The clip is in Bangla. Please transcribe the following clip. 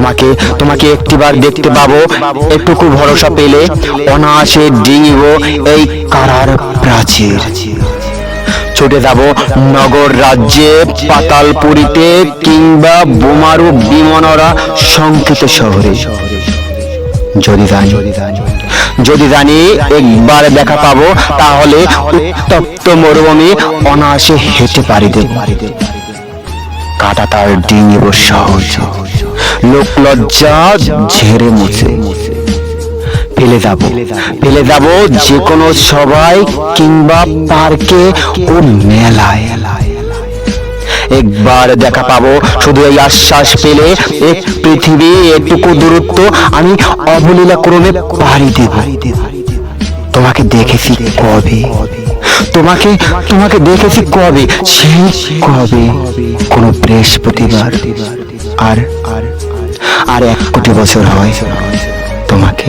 তোমাকে তোমাকে একটিবার দেখতে পাবো এটুকু ভরসা পেলে অনায়াসে ডিঙিব এই কারার প্রাচীর ছুটে যাব নগর রাজ্যে পাতালপুরীতে কিংবা বোমারু বিমনরা শঙ্কিত শহরে যদি জানি যদি জানি একবার দেখা পাবো তাহলে উত্তপ্ত মরুভূমি অনায়াসে হেঁটে পারি দেব কাটা তার ডিঙিব সহজ লোক লজ্জা ঝেড়ে মুছে। ফেলে যাব ফেলে যাব যে কোনো সবাই কিংবা পার্কে ও মেলায়। একবার দেখা পাবো শুধু এই আশ্বাস পেলে এক পৃথিবী, এটুকু দূরত্ব আমি অবলীলা ক্রমে পাড়ি দেব। তোমাকে দেখেছি কবে? তোমাকে তোমাকে দেখেছি কবে? সেই কবে? কোন বৃহস্পতিবার। আর আর আর এক কোটি বছর হয় তোমাকে।